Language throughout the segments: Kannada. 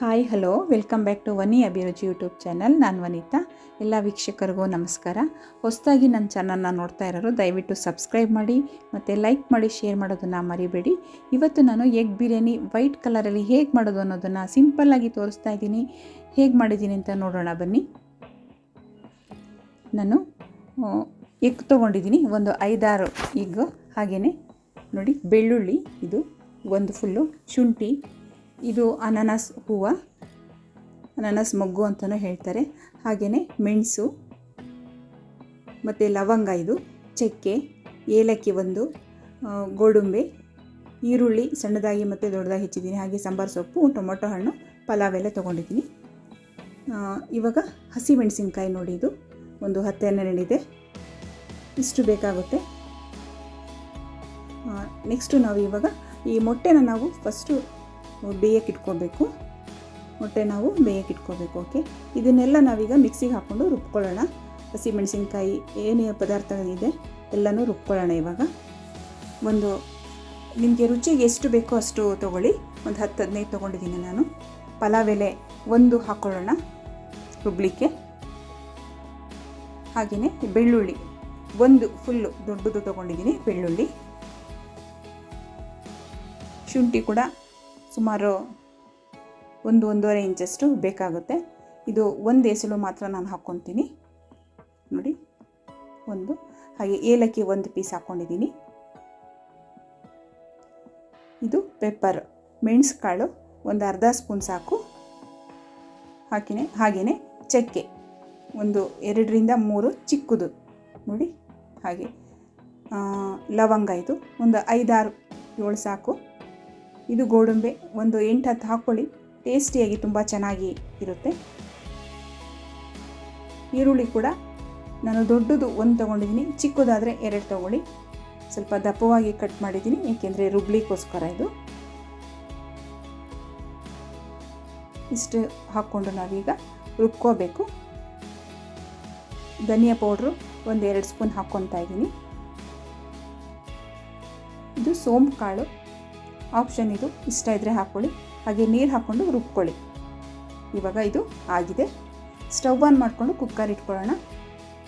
Hi, hello. Welcome back to Vani Abhiruchi YouTube channel. ನಾನು ವನಿತಾ. ಎಲ್ಲ ವೀಕ್ಷಕರಿಗೂ ನಮಸ್ಕಾರ. ಹೊಸದಾಗಿ ನನ್ನ ಚಾನಲ್ನ ನೋಡ್ತಾ ಇರೋರು, ದಯವಿಟ್ಟು ಸಬ್ಸ್ಕ್ರೈಬ್ ಮಾಡಿ, ಮತ್ತು ಲೈಕ್ ಮಾಡಿ, ಶೇರ್ ಮಾಡೋದನ್ನು ಮರಿಬೇಡಿ. ಇವತ್ತು ನಾನು ಎಗ್ ಬಿರಿಯಾನಿ ವೈಟ್ ಕಲರಲ್ಲಿ ಹೇಗೆ ಮಾಡೋದು ಅನ್ನೋದನ್ನು ಸಿಂಪಲ್ಲಾಗಿ ತೋರಿಸ್ತಾ ಇದ್ದೀನಿ. ಹೇಗೆ ಮಾಡಿದ್ದೀನಿ ಅಂತ ನೋಡೋಣ, ಬನ್ನಿ. ನಾನು ಎಗ್ ತೊಗೊಂಡಿದ್ದೀನಿ. ಒಂದು ಐದಾರು ಎಗ್. ಹಾಗೆಯೇ ನೋಡಿ, ಬೆಳ್ಳುಳ್ಳಿ, ಇದು ಒಂದು ಫುಲ್ಲು ಶುಂಠಿ ಇದು ಅನಾನಸ್ ಹೂವು. ಅನಾನಸ್ ಮೊಗ್ಗು ಅಂತಲೂ ಹೇಳ್ತಾರೆ. ಹಾಗೆಯೇ ಮೆಣಸು, ಮತ್ತು ಲವಂಗ ಇದು, ಚಕ್ಕೆ, ಏಲಕ್ಕಿ ಒಂದು ಗೋಡಂಬಿ, ಈರುಳ್ಳಿ ಸಣ್ಣದಾಗಿ ಮತ್ತು ದೊಡ್ಡದಾಗಿ ಹೆಚ್ಚಿದ್ದೀನಿ. ಹಾಗೆ ಸಾಂಬಾರು ಸೊಪ್ಪು, ಟೊಮೊಟೊ ಹಣ್ಣು, ಪಲಾವ್ ಎಲ್ಲ ತೊಗೊಂಡಿದ್ದೀನಿ. ಇವಾಗ ಹಸಿ ಮೆಣಸಿನ್ಕಾಯಿ ನೋಡಿ ಇದು. ಒಂದು ಹತ್ತು ಹನ್ನೆರಡಿದೆ ಇಷ್ಟು ಬೇಕಾಗುತ್ತೆ. ನೆಕ್ಸ್ಟು ನಾವು ಇವಾಗ ಈ ಮೊಟ್ಟೆನ ನಾವು ಫಸ್ಟು ಬೇಯಕ್ಕೆ ಇಟ್ಕೋಬೇಕು. ಮೊಟ್ಟೆ ನಾವು ಬೇಯಕ್ಕೆ ಇಟ್ಕೋಬೇಕು, ಓಕೆ? ಇದನ್ನೆಲ್ಲ ನಾವೀಗ ಮಿಕ್ಸಿಗೆ ಹಾಕ್ಕೊಂಡು ರುಬ್ಕೊಳ್ಳೋಣ. ಹಸಿ ಮೆಣಸಿನ್ಕಾಯಿ ಏನೇ ಪದಾರ್ಥ ಇದೆ ಎಲ್ಲನೂ ರುಬ್ಕೊಳ್ಳೋಣ ಇವಾಗ. ಒಂದು, ನಿಮಗೆ ರುಚಿಗೆ ಎಷ್ಟು ಬೇಕೋ ಅಷ್ಟು ತೊಗೊಳ್ಳಿ. ಒಂದು ಹತ್ತು, ಹದಿನೈದು ತೊಗೊಂಡಿದ್ದೀನಿ ನಾನು. ಪಲಾವ್ ಎಲೆ ಒಂದು ಹಾಕ್ಕೊಳ್ಳೋಣ ರುಬ್ಲಿಕ್ಕೆ. ಹಾಗೆಯೇ ಬೆಳ್ಳುಳ್ಳಿ ಒಂದು ಫುಲ್ಲು ದೊಡ್ಡದು ತೊಗೊಂಡಿದ್ದೀನಿ, ಬೆಳ್ಳುಳ್ಳಿ. ಶುಂಠಿ ಕೂಡ ಸುಮಾರು ಒಂದು ಒಂದೂವರೆ ಇಂಚಷ್ಟು ಬೇಕಾಗುತ್ತೆ. ಇದು ಒಂದು ಎಸಳು ಮಾತ್ರ ನಾನು ಹಾಕ್ಕೊತೀನಿ. ನೋಡಿ, ಒಂದು. ಹಾಗೆ ಏಲಕ್ಕಿ ಒಂದು ಪೀಸ್ ಹಾಕ್ಕೊಂಡಿದ್ದೀನಿ ಇದು ಪೆಪ್ಪರ್ ಮೆಣಸುಕಾಳು ಒಂದು ಅರ್ಧ ಸ್ಪೂನ್ ಸಾಕು. ಹಾಕಿನೇ ಹಾಗೆಯೇ ಚಕ್ಕೆ, ಒಂದು ಎರಡರಿಂದ ಮೂರು ಚಿಕ್ಕದು. ನೋಡಿ, ಹಾಗೆ ಲವಂಗ ಇದು, ಒಂದು ಐದಾರು ಏಳು ಸಾಕು. ಇದು ಗೋಡಂಬೆ. ಒಂದು ಎಂಟು ಹತ್ತು ಹಾಕ್ಕೊಳ್ಳಿ. ಟೇಸ್ಟಿಯಾಗಿ ತುಂಬ ಚೆನ್ನಾಗಿ ಇರುತ್ತೆ. ಈರುಳ್ಳಿ ಕೂಡ ನಾನು ದೊಡ್ಡದು ಒಂದು ತೊಗೊಂಡಿದ್ದೀನಿ. ಚಿಕ್ಕದಾದರೆ ಎರಡು ತೊಗೊಳ್ಳಿ. ಸ್ವಲ್ಪ ದಪ್ಪವಾಗಿ ಕಟ್ ಮಾಡಿದ್ದೀನಿ. ಏಕೆಂದರೆ ರುಬ್ಲಿಕ್ಕೋಸ್ಕರ ಇದು. ಇಷ್ಟು ಹಾಕ್ಕೊಂಡು ನಾವೀಗ ರುಬ್ಕೋಬೇಕು. ಧನಿಯಾ ಪೌಡ್ರು ಒಂದು ಎರಡು ಸ್ಪೂನ್ ಹಾಕ್ಕೊತಾ ಇದ್ದೀನಿ. ಇದು ಸೋಂಪು ಕಾಳು. ಆಪ್ಷನ್ ಇದು. ಇಷ್ಟ ಇದ್ದರೆ ಹಾಕ್ಕೊಳ್ಳಿ ಹಾಗೆ ನೀರು ಹಾಕ್ಕೊಂಡು ರುಬ್ಕೊಳ್ಳಿ. ಇವಾಗ ಇದು ಆಗಿದೆ. ಸ್ಟವ್ ಆನ್ ಮಾಡಿಕೊಂಡು ಕುಕ್ಕರ್ ಇಟ್ಕೊಳ್ಳೋಣ.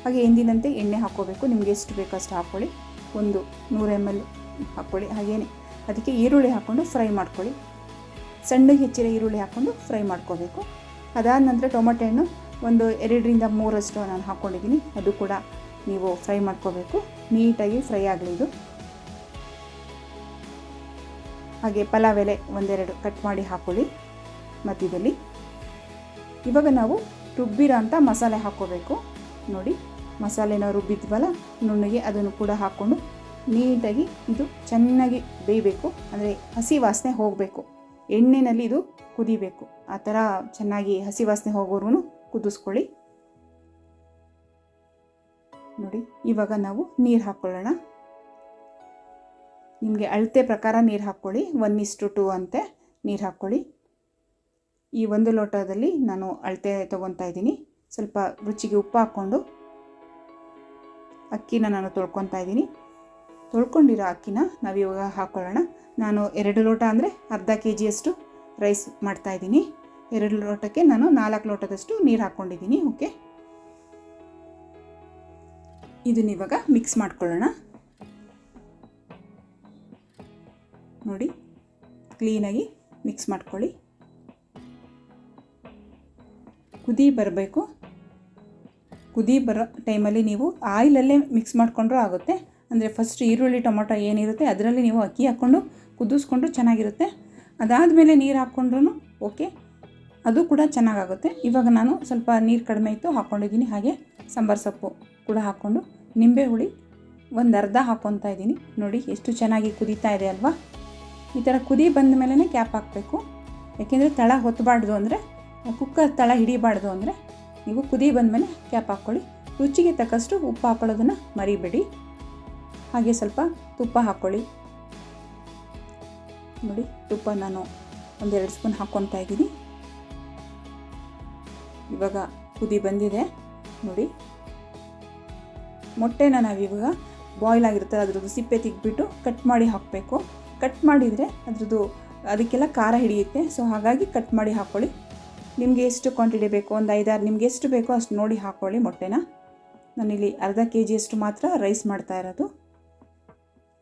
ಹಾಗೆ ಎಂದಿನಂತೆ ಎಣ್ಣೆ ಹಾಕ್ಕೋಬೇಕು. ನಿಮಗೆ ಎಷ್ಟು ಬೇಕೋ ಅಷ್ಟು ಹಾಕ್ಕೊಳ್ಳಿ ಒಂದು ನೂರು ಎಂ ಎಲ್ ಹಾಕ್ಕೊಳ್ಳಿ ಹಾಗೇನೆ. ಅದಕ್ಕೆ ಈರುಳ್ಳಿ ಹಾಕ್ಕೊಂಡು ಫ್ರೈ ಮಾಡ್ಕೊಳ್ಳಿ. ಸಣ್ಣಗೆ ಹೆಚ್ಚಿನ ಈರುಳ್ಳಿ ಹಾಕ್ಕೊಂಡು ಫ್ರೈ ಮಾಡ್ಕೋಬೇಕು. ಅದಾದ ನಂತರ ಟೊಮೊಟೊ ಹಣ್ಣು ಒಂದು ಎರಡರಿಂದ ಮೂರಷ್ಟು ನಾನು ಹಾಕ್ಕೊಂಡಿದ್ದೀನಿ ಅದು ಕೂಡ ನೀವು ಫ್ರೈ ಮಾಡ್ಕೋಬೇಕು. ನೀಟಾಗಿ ಫ್ರೈ ಆಗಲಿ ಇದು. ಹಾಗೆ ಪಲಾವ್ ಎಲೆ ಒಂದೆರಡು ಕಟ್ ಮಾಡಿ ಹಾಕ್ಕೊಳ್ಳಿ ಮಧ್ಯದಲ್ಲಿ ಇವಾಗ ನಾವು ರುಬ್ಬಿರೋ ಅಂಥ ಮಸಾಲೆ ಹಾಕ್ಕೋಬೇಕು. ನೋಡಿ, ಮಸಾಲೆನ ರುಬ್ಬಿದ್ವಲ್ಲ, ನುಣ್ಣಗೆ ಅದನ್ನು ಕೂಡ ಹಾಕ್ಕೊಂಡು ನೀಟಾಗಿ ಇದು ಚೆನ್ನಾಗಿ ಬೇಯಬೇಕು. ಅಂದರೆ ಹಸಿ ವಾಸನೆ ಹೋಗಬೇಕು. ಎಣ್ಣೆಯಲ್ಲಿ ಇದು ಕುದಿಬೇಕು. ಆ ಥರ ಚೆನ್ನಾಗಿ ಹಸಿ ವಾಸನೆ ಹೋಗೋರು ಕುದಿಸ್ಕೊಳ್ಳಿ. ನೋಡಿ, ಇವಾಗ ನಾವು ನೀರು ಹಾಕ್ಕೊಳ್ಳೋಣ ನಿಮಗೆ ಅಳತೆ ಪ್ರಕಾರ ನೀರು ಹಾಕ್ಕೊಳ್ಳಿ. ಒನ್ ಇಸ್ಟು ಟು ಅಂತೆ ನೀರು ಹಾಕ್ಕೊಳ್ಳಿ. ಈ ಒಂದು ಲೋಟದಲ್ಲಿ ನಾನು ಅಳತೆ ತೊಗೊತಾ ಇದ್ದೀನಿ. ಸ್ವಲ್ಪ ರುಚಿಗೆ ಉಪ್ಪು ಹಾಕ್ಕೊಂಡು ಅಕ್ಕಿನ ನಾನು ತೊಳ್ಕೊತಾ ಇದ್ದೀನಿ. ತೊಳ್ಕೊಂಡಿರೋ ಅಕ್ಕಿನ ನಾವು ಇವಾಗ ಹಾಕ್ಕೊಳ್ಳೋಣ ನಾನು ಎರಡು ಲೋಟ ಅಂದರೆ ಅರ್ಧ ಕೆ ಜಿಯಷ್ಟು ರೈಸ್ ಮಾಡ್ತಾ ಇದ್ದೀನಿ. ಎರಡು ಲೋಟಕ್ಕೆ ನಾನು ನಾಲ್ಕು ಲೋಟದಷ್ಟು ನೀರು ಹಾಕ್ಕೊಂಡಿದ್ದೀನಿ. ಓಕೆ ಇದನ್ನ ಇವಾಗ ಮಿಕ್ಸ್ ಮಾಡ್ಕೊಳ್ಳೋಣ. ನೋಡಿ ಕ್ಲೀನಾಗಿ ಮಿಕ್ಸ್ ಮಾಡ್ಕೊಳ್ಳಿ. ಕುದಿ ಬರಬೇಕು. ಕುದಿ ಬರೋ ಟೈಮಲ್ಲಿ ನೀವು ಆಯಿಲಲ್ಲೇ ಮಿಕ್ಸ್ ಮಾಡಿಕೊಂಡ್ರೂ ಆಗುತ್ತೆ. ಅಂದರೆ ಫಸ್ಟ್ ಈರುಳ್ಳಿ, ಟೊಮೊಟೊ ಏನಿರುತ್ತೆ ಅದರಲ್ಲಿ ನೀವು ಅಕ್ಕಿ ಹಾಕ್ಕೊಂಡು ಕುದಿಸ್ಕೊಂಡು ಚೆನ್ನಾಗಿರುತ್ತೆ. ಅದಾದಮೇಲೆ ನೀರು ಹಾಕ್ಕೊಂಡ್ರೂ ಓಕೆ. ಅದು ಕೂಡ ಚೆನ್ನಾಗಾಗುತ್ತೆ. ಇವಾಗ ನಾನು ಸ್ವಲ್ಪ ನೀರು ಕಡಿಮೆ ಇತ್ತು ಹಾಕ್ಕೊಂಡಿದ್ದೀನಿ. ಹಾಗೆ ಸಾಂಬಾರು ಸೊಪ್ಪು ಕೂಡ ಹಾಕ್ಕೊಂಡು ನಿಂಬೆ ಹುಳಿ ಒಂದು ಅರ್ಧ ಹಾಕ್ಕೊತಾ ಇದ್ದೀನಿ. ನೋಡಿ ಎಷ್ಟು ಚೆನ್ನಾಗಿ ಕುದೀತಾ ಇದೆ ಅಲ್ವಾ? ಈ ಥರ ಕುದಿ ಬಂದ ಮೇಲೇ ಕ್ಯಾಪ್ ಹಾಕಬೇಕು. ಯಾಕೆಂದರೆ ತಳ ಹೊತ್ತಬಾರ್ದು ಅಂದರೆ, ಕುಕ್ಕರ್ ತಳ ಹಿಡಿಬಾರ್ದು ಅಂದರೆ, ನೀವು ಕುದಿ ಬಂದಮೇಲೆ ಕ್ಯಾಪ್ ಹಾಕ್ಕೊಳ್ಳಿ. ರುಚಿಗೆ ತಕ್ಕಷ್ಟು ಉಪ್ಪು ಹಾಕೊಳ್ಳೋದನ್ನು ಮರಿಬೇಡಿ. ಹಾಗೆ ಸ್ವಲ್ಪ ತುಪ್ಪ ಹಾಕ್ಕೊಳ್ಳಿ. ನೋಡಿ, ತುಪ್ಪ ನಾನು ಒಂದೆರಡು ಸ್ಪೂನ್ ಹಾಕ್ಕೊತಾ ಇದ್ದೀನಿ. ಇವಾಗ ಕುದಿ ಬಂದಿದೆ. ನೋಡಿ, ಮೊಟ್ಟೆನ ನಾವಿವಾಗ ಬಾಯ್ಲ್ ಆಗಿರುತ್ತೆ ಅದ್ರದ್ದು ಸಿಪ್ಪೆ ತೆಗ್ಬಿಟ್ಟು ಕಟ್ ಮಾಡಿ ಹಾಕಬೇಕು. ಕಟ್ ಮಾಡಿದರೆ ಅದರದ್ದು ಅದಕ್ಕೆಲ್ಲ ಖಾರ ಹಿಡಿಯುತ್ತೆ. ಸೊ ಹಾಗಾಗಿ ಕಟ್ ಮಾಡಿ ಹಾಕ್ಕೊಳ್ಳಿ ನಿಮಗೆ ಎಷ್ಟು ಕ್ವಾಂಟಿಟಿ ಬೇಕು? ಒಂದು ಐದಾರು. ನಿಮ್ಗೆ ಎಷ್ಟು ಬೇಕೋ ಅಷ್ಟು ನೋಡಿ ಹಾಕ್ಕೊಳ್ಳಿ ಮೊಟ್ಟೆನ. ನಾನಿಲ್ಲಿ ಅರ್ಧ ಕೆ ಜಿಯಷ್ಟು ಮಾತ್ರ ರೈಸ್ ಮಾಡ್ತಾ ಇರೋದು.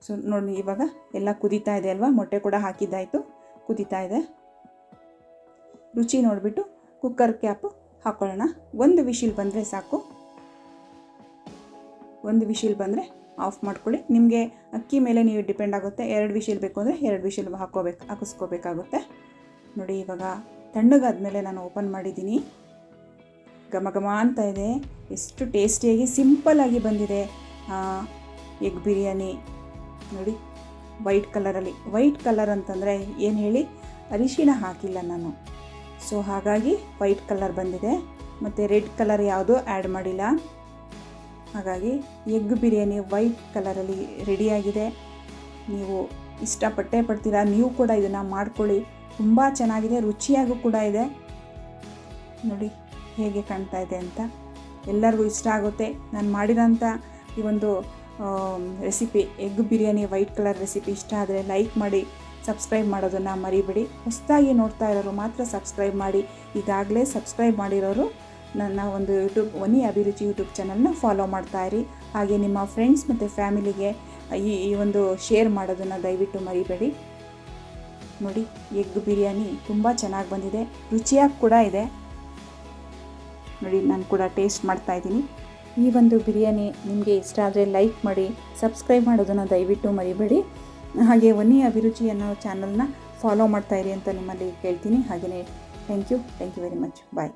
ಸೊ ನೋಡಿ ಇವಾಗ ಎಲ್ಲ ಕುದೀತಾ ಇದೆ ಅಲ್ವಾ? ಮೊಟ್ಟೆ ಕೂಡ ಹಾಕಿದ್ದಾಯಿತು. ಕುದೀತಾ ಇದೆ. ರುಚಿ ನೋಡಿಬಿಟ್ಟು ಕುಕ್ಕರ್ ಕ್ಯಾಪ್ ಹಾಕ್ಕೊಳ್ಳೋಣ ಒಂದು ವಿಶಿಲ್ ಬಂದರೆ ಸಾಕು. ಒಂದು ವಿಶಿಲ್ ಬಂದರೆ ಆಫ್ ಮಾಡ್ಕೊಳ್ಳಿ. ನಿಮಗೆ ಅಕ್ಕಿ ಮೇಲೆ ನೀವು ಡಿಪೆಂಡ್ ಆಗುತ್ತೆ. ಎರಡು ವಿಷಲ್ ಬೇಕು ಅಂದರೆ ಎರಡು ವಿಷಲ್ ಹಾಕೋಬೇಕು, ಹಾಕಿಸ್ಕೋಬೇಕಾಗುತ್ತೆ. ನೋಡಿ, ಇವಾಗ ತಣ್ಣಗಾದ್ಮೇಲೆ ನಾನು ಓಪನ್ ಮಾಡಿದ್ದೀನಿ. ಘಮ ಘಮ ಅಂತ ಇದೆ. ಎಷ್ಟು ಟೇಸ್ಟಿಯಾಗಿ ಸಿಂಪಲ್ಲಾಗಿ ಬಂದಿದೆ. ಎಗ್ ಬಿರಿಯಾನಿ. ನೋಡಿ, ವೈಟ್ ಕಲರಲ್ಲಿ. ವೈಟ್ ಕಲರ್ ಅಂತಂದರೆ ಏನು ಹೇಳಿ? ಅರಿಶಿನ ಹಾಕಿಲ್ಲ ನಾನು. ಸೊ, ಹಾಗಾಗಿ ವೈಟ್ ಕಲರ್ ಬಂದಿದೆ. ಮತ್ತು ರೆಡ್ ಕಲರ್ ಯಾವುದೂ ಆ್ಯಡ್ ಮಾಡಿಲ್ಲ. ಹಾಗಾಗಿ ಎಗ್ ಬಿರಿಯಾನಿ ವೈಟ್ ಕಲರಲ್ಲಿ ರೆಡಿಯಾಗಿದೆ. ನೀವು ಇಷ್ಟಪಟ್ಟೇ ಪಡ್ತೀರಾ, ನೀವು ಕೂಡ ಇದನ್ನು ಮಾಡ್ಕೊಳ್ಳಿ. ತುಂಬ ಚೆನ್ನಾಗಿದೆ, ರುಚಿಯಾಗೂ ಕೂಡ ಇದೆ. ನೋಡಿ ಹೇಗೆ ಕಾಣ್ತಾ ಇದೆ ಅಂತ. ಎಲ್ಲರಿಗೂ ಇಷ್ಟ ಆಗುತ್ತೆ. ನಾನು ಮಾಡಿದಂಥ ಈ ಒಂದು recipe, egg biryani white colour recipe ಇಷ್ಟ ಆದರೆ ಲೈಕ್ ಮಾಡಿ, ಸಬ್ಸ್ಕ್ರೈಬ್ ಮಾಡೋದನ್ನು ಮರಿಬೇಡಿ. ಹೊಸದಾಗಿ ನೋಡ್ತಾ ಇರೋರು ಮಾತ್ರ ಸಬ್ಸ್ಕ್ರೈಬ್ ಮಾಡಿ. ಈಗಾಗಲೇ ಸಬ್ಸ್ಕ್ರೈಬ್ ಮಾಡಿರೋರು ನನ್ನ ಒಂದು ಯೂಟ್ಯೂಬ್ ಒನಿ ಅಭಿರುಚಿ ಯೂಟ್ಯೂಬ್ ಚಾನಲ್ನ ಫಾಲೋ ಮಾಡ್ತಾಯಿರಿ. ಹಾಗೆ ನಿಮ್ಮ ಫ್ರೆಂಡ್ಸ್ ಮತ್ತು ಫ್ಯಾಮಿಲಿಗೆ ಈ ಈ ಒಂದು ಶೇರ್ ಮಾಡೋದನ್ನು ದಯವಿಟ್ಟು ಮರಿಬೇಡಿ. ನೋಡಿ, ಎಗ್ ಬಿರಿಯಾನಿ ತುಂಬ ಚೆನ್ನಾಗಿ ಬಂದಿದೆ. ರುಚಿಯಾಗಿ ಕೂಡ ಇದೆ. ನೋಡಿ, ನಾನು ಕೂಡ ಟೇಸ್ಟ್ ಮಾಡ್ತಾ ಇದ್ದೀನಿ. ಈ ಒಂದು ಬಿರಿಯಾನಿ ನಿಮಗೆ ಇಷ್ಟ ಆದರೆ ಲೈಕ್ ಮಾಡಿ, ಸಬ್ಸ್ಕ್ರೈಬ್ ಮಾಡೋದನ್ನು ದಯವಿಟ್ಟು ಮರಿಬೇಡಿ. ಹಾಗೆ ಒನಿ ಅಭಿರುಚಿ ಅನ್ನೋ ಚಾನಲ್ನ ಫಾಲೋ ಮಾಡ್ತಾಯಿರಿ ಅಂತ ನಿಮ್ಮಲ್ಲಿ ಕೇಳ್ತೀನಿ. ಹಾಗೆಯೇ, thank you thank you very much. Bye.